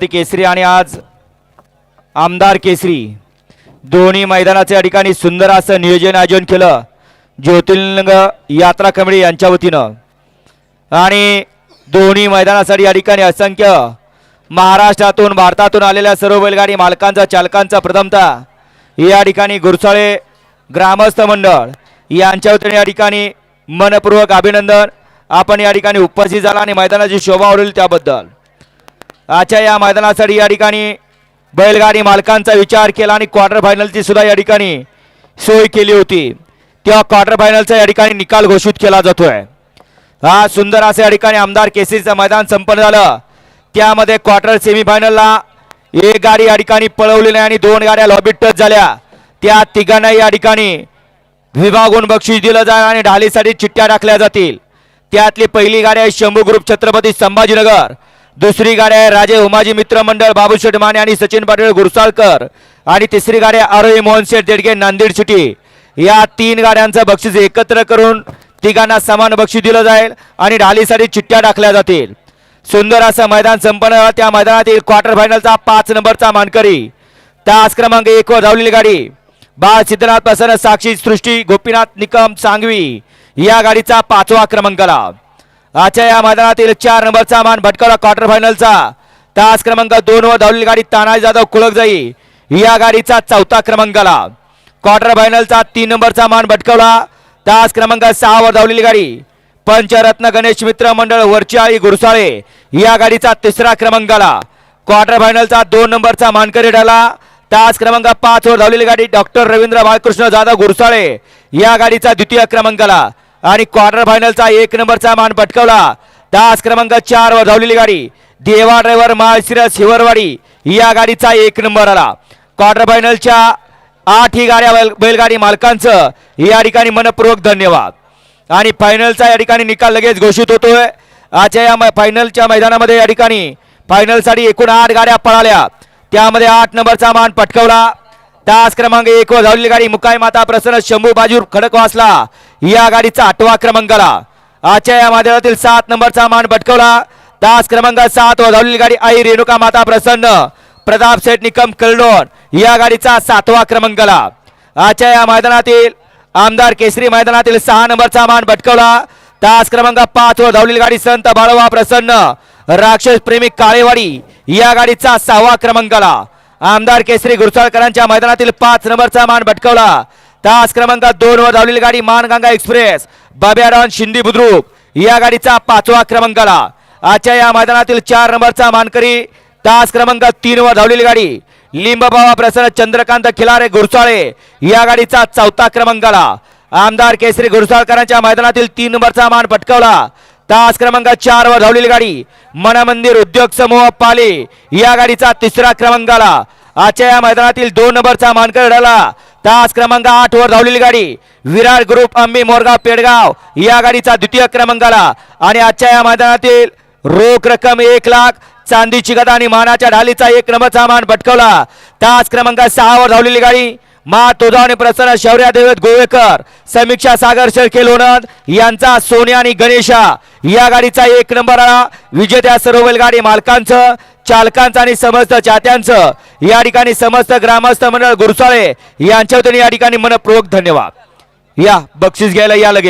केसरी आणि आज आमदार केसरी. दोन्ही मैदानाचे या ठिकाणी सुंदर असं नियोजन आयोजन केलं. ज्योतिर्लिंग यात्रा कमिटी यांच्या वतीनं. आणि दोन्ही मैदानासाठी या ठिकाणी असंख्य महाराष्ट्रातून भारतातून आलेल्या सर्व बैलगाडी मालकांचा चालकांचा प्रथमता या ठिकाणी गुरसाळे ग्रामस्थ मंडळ यांच्या वतीने या ठिकाणी मनपूर्वक अभिनंदन. आपण या ठिकाणी उपस्थित झाला आणि मैदानाची शोभा वाढवली त्याबद्दल. आजच्या या मैदानासाठी या ठिकाणी बैलगाडी मालकांचा विचार केला आणि क्वार्टर फायनलची सुद्धा या ठिकाणी सोय केली होती. तेव्हा क्वार्टर फायनलचा या ठिकाणी निकाल घोषित केला जातोय. हा सुंदर असं या ठिकाणी आमदार केसरीचं मैदान संपन्न झालं. त्यामध्ये क्वार्टर सेमीफायनलला एक गाडी या ठिकाणी पळवली नाही आणि दोन गाड्या लॉबी टच झाल्या. त्या तिघांना या ठिकाणी विभागून बक्षीस दिलं जाईल आणि ढालीसाठी चिठ्ठ्या टाकल्या जातील. त्यातली पहिली गाडी आहे शंभू ग्रुप छत्रपती संभाजीनगर. दुसरी गाडी आहे राजे उमाजी मित्र मंडळ बाबू शेठ माने आणि सचिन पाटील गुरसाळकर. आणि तिसरी गाडी आहे आरोही मोहन शेठ देडगे नांदेड सिटी या तीन गाड्यांचं बक्षीस एकत्र करून तिघांना समान बक्षीस दिलं जाईल आणि ढालीसाठी चिठ्ठ्या टाकल्या जातील. सुंदर असं मैदान संपन्न त्या मैदानातील क्वार्टर फायनलचा पाच नंबरचा मानकरी. तास क्रमांक एक वर धावलेली गाडी. बाळ सिद्धनाथ प्रसन्न साक्षी सृष्टी गोपीनाथ निकम सांगवी. या गाडीचा पाचवा क्रमांकाला. आजच्या या मैदानातील चार नंबरचा मान भटकवला क्वार्टर फायनलचा तास क्रमांक दोन वर धावलेली गाडी तानाजी जाधव कुळक जाई. या गाडीचा चौथा क्रमांकाला. क्वार्टर फायनलचा तीन नंबरचा मान भटकवला. तास क्रमांक सहा वर धावलेली गाडी. पंचरत्न गणेश मित्र मंडळ वरची गुरसाळे. या गाडीचा तिसरा क्रमांकाला. क्वार्टर फायनलचा दोन नंबरचा मानकरी ठरला तास क्रमांक पाच वर धावलेली गाडी डॉक्टर रवींद्र बाळकृष्ण जाधव गुरसाळे. या गाडीचा द्वितीय क्रमांकाला. आणि क्वार्टर फायनलचा एक नंबरचा मान पटकावला. तास क्रमांक चार वर धावलेली गाडी. देवा ड्रायव्हर माळशिरस हिवरवाडी या गाडीचा एक नंबर आला. क्वार्टर फायनलच्या आठ ही गाड्या बैल बैलगाडी मालकांचं. या ठिकाणी मनपूर्वक धन्यवाद. आणि फायनलचा या ठिकाणी निकाल लगेच घोषित होतोय. आजच्या या फायनलच्या मैदानामध्ये या ठिकाणी फायनलसाठी एकूण आठ गाड्या पळाल्या. त्यामध्ये आठ नंबरचा मान पटकवला. तास क्रमांक एक वर धावलेली गाडी. मुकाई माता प्रसन्न शंभू बाजूर खडकवासला. या गाडीचा आठवा क्रमांक आला. आजच्या या मैदानातील सात नंबरचा मान भटकवला. तास क्रमांक सात वर धावलेली गाडी आई रेणुका माता प्रसन्न प्रताप सेठ निकम कलडोन या गाडीचा सातवा क्रमांकाला आजच्या या मैदानातील आमदार केसरी मैदानातील सहा नंबरचा मान भटकवला. तास क्रमांक पाच वर धावलेली गाडी संत बाळवा प्रसन्न राक्षस प्रेमी काळेवाडी या गाडीचा सहावा क्रमांक आला. आमदार केसरी गुरसाळकरांच्या मैदानातील पाच नंबरचा मान भटकवला. तास क्रमांक दोन वर धावलेली गाडी मानगंगा एक्सप्रेस. बाब्याडॉन शिंदी बुद्रुक. या गाडीचा पाचवा क्रमांक आला आजच्या या मैदानातील चार नंबरचा मानकरी तास क्रमांक तीन वर धावलेली गाडी. लिंबबावा प्रसन्न चंद्रकांत खिलारे घुरसाळे या गाडीचा चौथा क्रमांक आला आमदार केसरी घुरसाळकरांच्या मैदानातील तीन नंबरचा मान पटकावला. तास क्रमांक चार वर धावलेली गाडी. मनमंदिर उद्योग समूह पाले. या गाडीचा तिसरा क्रमांक आला आजच्या या मैदानातील दोन नंबरचा मानकर ढाला तास क्रमांक आठ वर धावलेली गाडी. विराट ग्रुप अंबी मोरगाव पेडगाव या गाडीचा द्वितीय क्रमांकाला. आणि आजच्या या मैदानातील रोख रक्कम एक लाख चांदीची गदा आणि मानाच्या ढालीचा एक नंबरचा मान भटकवला तास क्रमांक सहा वर धावलेली गाडी. मा तुझा आणि प्रसन्न शौर्या देवत गोवेकर समीक्षा सागर शेळके लोणंद यांचा सोन्या आणि गणेशा या गाडीचा एक नंबर आला. विजेत्या सर्व बैलगाडी मालकांचं चालकांचं आणि समस्त चाहत्यांचं या ठिकाणी समस्त ग्रामस्थ मंडळ गुरसाळे यांच्या वतीने या ठिकाणी मनपूर्वक धन्यवाद. या बक्षीस घ्यायला या लगेच.